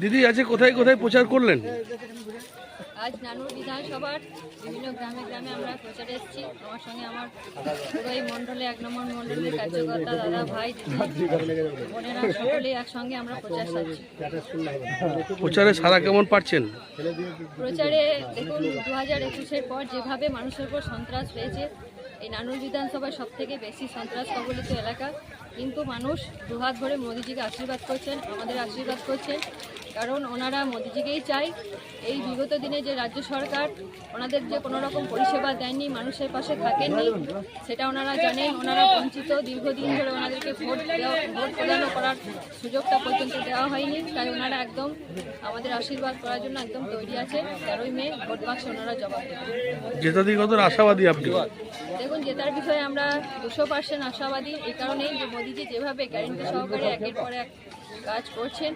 দিদি আজকে কোথায় কোথায় প্রচার করলেন? আজ নানুর বিধানসভার বিভিন্ন গ্রামে গ্রামে আমরা প্রচারে এসেছি। আমার সঙ্গে আমার পুরো এই মণ্ডলে এক নম্বর মণ্ডলের কার্যকর্তা দাদা ভাই বোনেরা সকলেই একসঙ্গে আমরা প্রচার সারছি। প্রচারে সারা কেমন পাচ্ছেন প্রচারে দেখুন দু হাজার একুশের পর যেভাবে মানুষের উপর সন্ত্রাস হয়েছে এই নানুর বিধানসভায় সব থেকে বেশি সন্ত্রাস কবলিত এলাকা। কিন্তু মানুষ দুহাত ভরে মোদিজিকে আশীর্বাদ করছেন, আমাদের আশীর্বাদ করছেন। কারণ ওনারা মোদিজিকেই চাই। এই বিগত দিনে যে রাজ্য সরকার ওনাদের যে কোনো রকম পরিষেবা দেয়নি মানুষের পাশে থাকেননি, সেটা ওনারা জানেন, ওনারা বঞ্চিত। দীর্ঘদিন ধরে ওনাদেরকে ভোট দেওয়া, ভোট প্রদান করার সুযোগটা পর্যন্ত দেওয়া হয়নি। তাই ওনারা একদম আমাদের আশীর্বাদ করার জন্য একদম তৈরি আছে তেরোই মে ভোট বাক্সে ওনারা জবাব দেবেন। জেতাদি কত আশাবাদী আপনি? দেখুন, জেতার বিষয়ে আমরা দুশো পার্সেন্ট আশাবাদী। এই কারণেই যে মোদিজি যেভাবে গ্যারেন্টি সহকারে একের পর এক কাজ করছেন